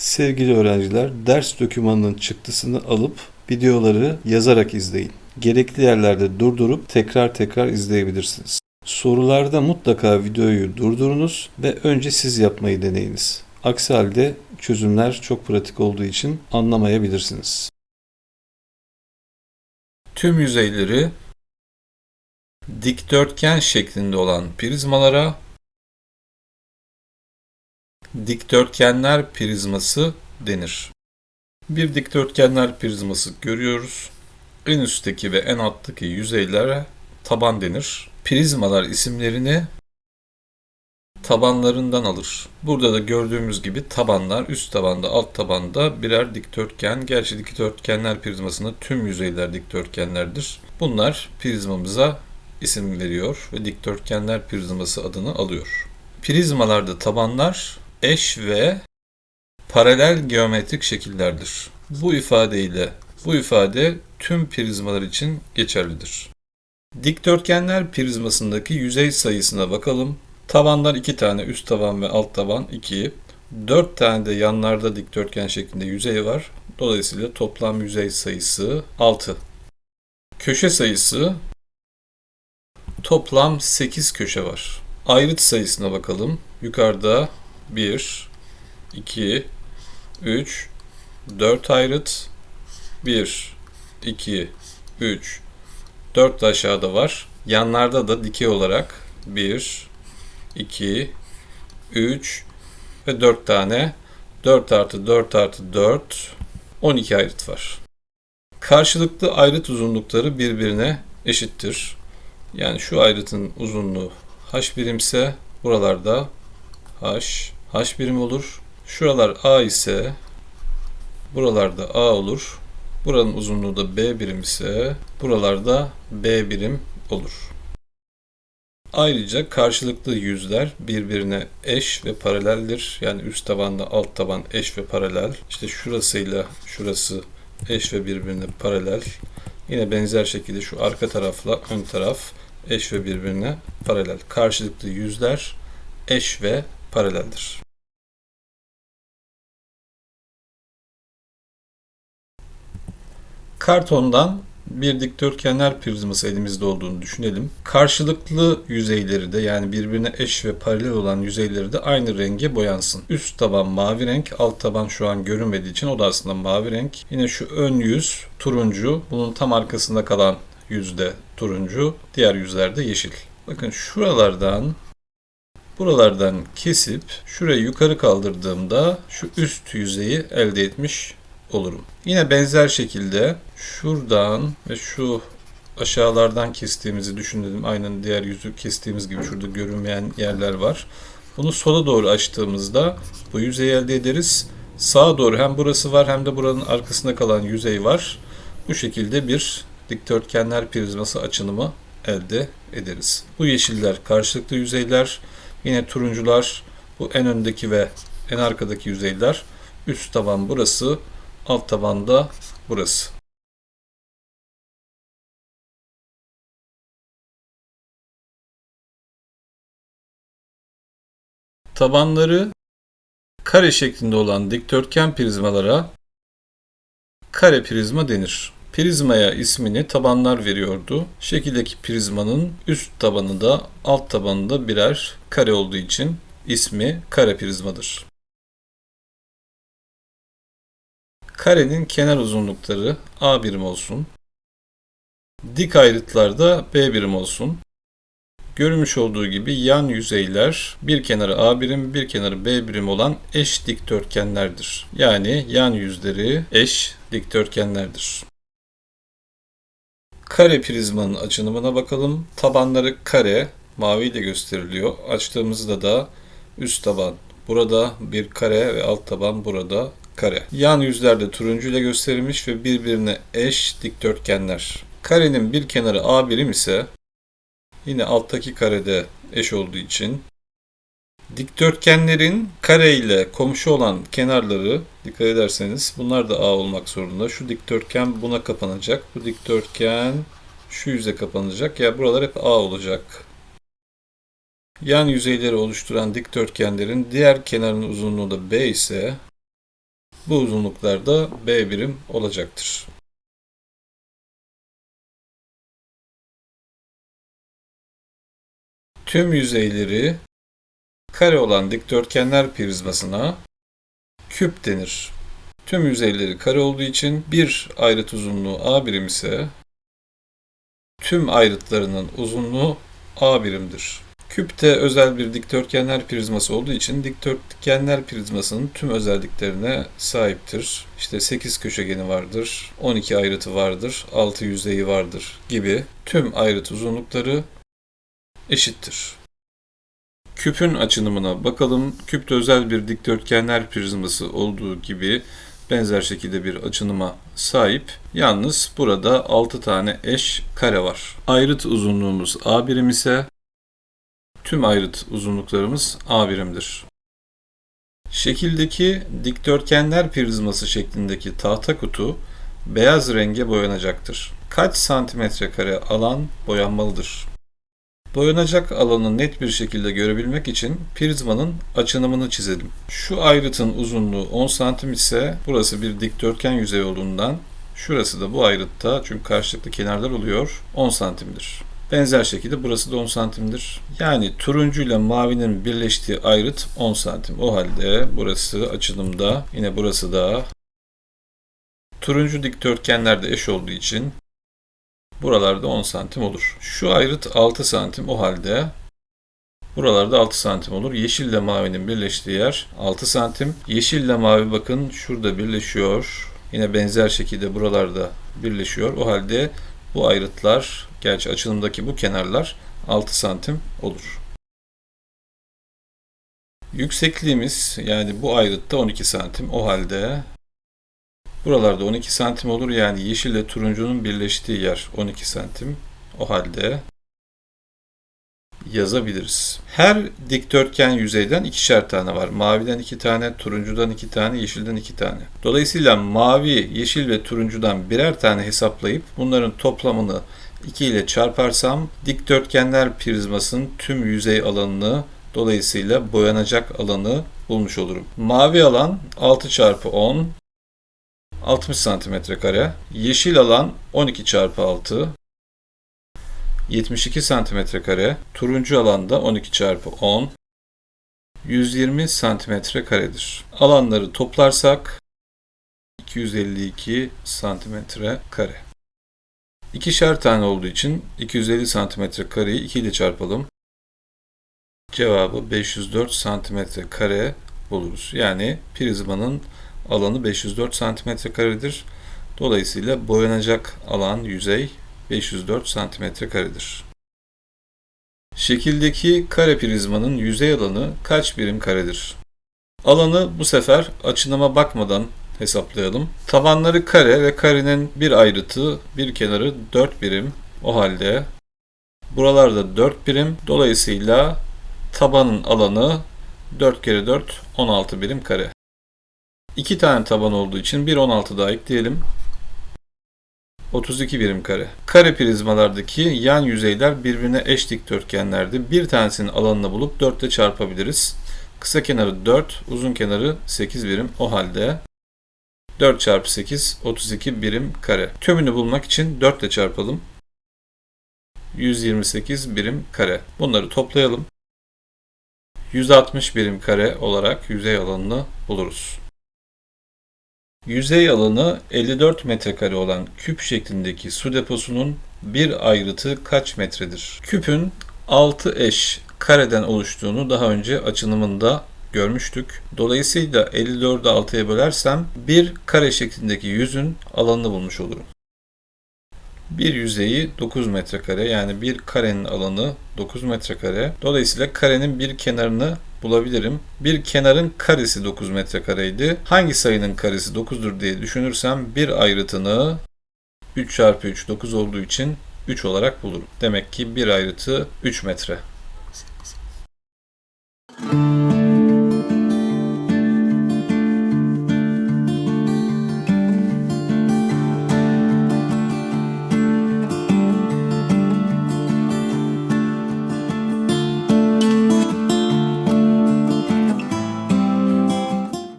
Sevgili öğrenciler, ders dokümanının çıktısını alıp videoları yazarak izleyin. Gerekli yerlerde durdurup tekrar tekrar izleyebilirsiniz. Sorularda mutlaka videoyu durdurunuz ve önce siz yapmayı deneyiniz. Aksi halde çözümler çok pratik olduğu için anlamayabilirsiniz. Tüm yüzeyleri dikdörtgen şeklinde olan prizmalara dikdörtgenler prizması denir. Bir dikdörtgenler prizması görüyoruz. En üstteki ve en alttaki yüzeylere taban denir. Prizmalar isimlerini tabanlarından alır. Burada da gördüğümüz gibi tabanlar üst tabanda alt tabanda birer dikdörtgen. Gerçi dikdörtgenler prizmasında tüm yüzeyler dikdörtgenlerdir. Bunlar prizmamıza isim veriyor ve dikdörtgenler prizması adını alıyor. Prizmalarda tabanlar eş ve paralel geometrik şekillerdir. Bu ifadeyle bu ifade tüm prizmalar için geçerlidir. Dikdörtgenler prizmasındaki yüzey sayısına bakalım. Tavanlar 2 tane, üst taban ve alt taban 2. 4 tane de yanlarda dikdörtgen şeklinde yüzey var. Dolayısıyla toplam yüzey sayısı 6. Köşe sayısı toplam 8 köşe var. Ayrıt sayısına bakalım. Yukarıda 1, 2, 3, 4 ayrıt. 1, 2, 3, 4 de aşağıda var. Yanlarda da dikey olarak 1, 2, 3 ve 4 tane 4 artı 4 artı 4 12 ayrıt var. Karşılıklı ayrıt uzunlukları birbirine eşittir. Yani şu ayrıtın uzunluğu h birimse buralarda h h birim olur. Şuralar a ise buralarda a olur. Buranın uzunluğu da b birim ise buralarda b birim olur. Ayrıca karşılıklı yüzler birbirine eş ve paraleldir. Yani üst tabanla alt taban eş ve paralel. İşte şurasıyla şurası eş ve birbirine paralel. Yine benzer şekilde şu arka tarafla ön taraf eş ve birbirine paralel. Karşılıklı yüzler eş ve paraleldir. Kartondan bir dikdörtgenler prizması elimizde olduğunu düşünelim. Karşılıklı yüzeyleri de yani birbirine eş ve paralel olan yüzeyleri de aynı renge boyansın. Üst taban mavi renk, alt taban şu an görünmediği için o da aslında mavi renk. Yine şu ön yüz turuncu, bunun tam arkasında kalan yüzde turuncu, diğer yüzlerde yeşil. Bakın şuralardan buralardan kesip şurayı yukarı kaldırdığımda şu üst yüzeyi elde etmiş olurum. Yine benzer şekilde şuradan ve şu aşağılardan kestiğimizi düşünelim. Aynen diğer yüzü kestiğimiz gibi şurada görünmeyen yerler var. Bunu sola doğru açtığımızda bu yüzeyi elde ederiz. Sağa doğru hem burası var hem de buranın arkasında kalan yüzey var. Bu şekilde bir dikdörtgenler prizması açınımı elde ederiz. Bu yeşiller karşılıklı yüzeyler. Yine turuncular bu en öndeki ve en arkadaki yüzeyler. Üst taban burası, alt tabanda burası. Tabanları kare şeklinde olan dikdörtgen prizmalara kare prizma denir. Prizmaya ismini tabanlar veriyordu. Şekildeki prizmanın üst tabanı da alt tabanı da birer kare olduğu için ismi kare prizmadır. Karenin kenar uzunlukları A birim olsun. Dik ayrıtlarda B birim olsun. Görmüş olduğu gibi yan yüzeyler bir kenarı A birim bir kenarı B birim olan eş dikdörtgenlerdir. Yani yan yüzleri eş dikdörtgenlerdir. Kare prizmanın açınımına bakalım. Tabanları kare, mavi ile gösteriliyor. Açtığımızda da üst taban burada bir kare ve alt taban burada kare. Yan yüzlerde turuncu ile gösterilmiş ve birbirine eş dikdörtgenler. Karenin bir kenarı A birim ise yine alttaki karede eş olduğu için dikdörtgenlerin kare ile komşu olan kenarları dikkat ederseniz bunlar da A olmak zorunda. Şu dikdörtgen buna kapanacak. Bu dikdörtgen şu yüze kapanacak. Ya yani buralar hep A olacak. Yan yüzeyleri oluşturan dikdörtgenlerin diğer kenarının uzunluğu da B ise Bu uzunluklar da B birim olacaktır. Tüm yüzeyleri kare olan dikdörtgenler prizmasına küp denir. Tüm yüzeyleri kare olduğu için bir ayrıt uzunluğu A birim ise tüm ayrıtlarının uzunluğu A birimdir. Küpte özel bir dikdörtgenler prizması olduğu için dikdörtgenler prizmasının tüm özelliklerine sahiptir. İşte 8 köşegeni vardır, 12 ayrıtı vardır, 6 yüzeyi vardır gibi tüm ayrıt uzunlukları eşittir. Küpün açınımına bakalım. Küpte özel bir dikdörtgenler prizması olduğu gibi benzer şekilde bir açınıma sahip. Yalnız burada 6 tane eş kare var. Ayrıt uzunluğumuz A birim ise tüm ayrıt uzunluklarımız A birimdir. Şekildeki dikdörtgenler prizması şeklindeki tahta kutu beyaz renge boyanacaktır. Kaç santimetre kare alan boyanmalıdır? Boyanacak alanı net bir şekilde görebilmek için prizmanın açınımını çizelim. Şu ayrıtın uzunluğu 10 santim ise burası bir dikdörtgen yüzey olduğundan şurası da bu ayrıtta çünkü karşılıklı kenarlar oluyor 10 santimdir. Benzer şekilde burası da 10 santimdir. Yani turuncu ile mavinin birleştiği ayrıt 10 santim. O halde burası açılımda yine burası da turuncu dikdörtgenlerde eş olduğu için buralarda 10 santim olur. Şu ayrıt 6 santim o halde buralarda 6 santim olur. Yeşil ile mavinin birleştiği yer 6 santim. Yeşil ile mavi bakın şurada birleşiyor. Yine benzer şekilde buralarda birleşiyor. O halde bu ayrıtlar, gerçi açılımdaki bu kenarlar 6 santim olur. Yüksekliğimiz yani bu ayrıtta 12 santim. O halde buralarda 12 santim olur. Yani yeşil ile turuncunun birleştiği yer 12 santim. O halde yazabiliriz. Her dikdörtgen yüzeyden ikişer tane var. Maviden iki tane, turuncudan iki tane, yeşilden iki tane. Dolayısıyla mavi, yeşil ve turuncudan birer tane hesaplayıp bunların toplamını 2 ile çarparsam dikdörtgenler prizmasının tüm yüzey alanını dolayısıyla boyanacak alanı bulmuş olurum. Mavi alan 6 çarpı 10 60 santimetre kare. Yeşil alan 12 çarpı 6 72 santimetre kare. Turuncu alanda 12 çarpı 10 120 santimetre karedir. Alanları toplarsak 252 santimetre kare. İkişer tane olduğu için 250 santimetre kareyi 2 ile çarpalım. Cevabı 504 santimetre kare buluruz. Yani prizmanın alanı 504 santimetre karedir. Dolayısıyla boyanacak alan yüzey 504 santimetre karedir. Şekildeki kare prizmanın yüzey alanı kaç birim karedir? Alanı bu sefer açınıma bakmadan hesaplayalım. Tabanları kare ve karenin bir ayrıtı, bir kenarı 4 birim. O halde buralarda 4 birim. Dolayısıyla tabanın alanı 4 kere 4 16 birim kare. 2 tane taban olduğu için bir 16 daha ekleyelim. 32 birim kare. Kare prizmalardaki yan yüzeyler birbirine eş dikdörtgenlerdi. Bir tanesinin alanını bulup 4 ile çarpabiliriz. Kısa kenarı 4, uzun kenarı 8 birim. O halde 4 çarpı 8 32 birim kare. Tümünü bulmak için 4 ile çarpalım. 128 birim kare. Bunları toplayalım. 160 birim kare olarak yüzey alanını buluruz. Yüzey alanı 54 metrekare olan küp şeklindeki su deposunun bir ayrıtı kaç metredir? Küpün 6 eş kareden oluştuğunu daha önce açınımında görmüştük. Dolayısıyla 54'ü 6'ya bölersem bir kare şeklindeki yüzün alanını bulmuş olurum. Bir yüzeyi 9 metrekare yani bir karenin alanı 9 metrekare. Dolayısıyla karenin bir kenarını bulabilirim. Bir kenarın karesi 9 metrekareydi. Hangi sayının karesi 9'dur diye düşünürsem bir ayrıtını 3 çarpı 3 9 olduğu için 3 olarak bulurum. Demek ki bir ayrıtı 3 metre.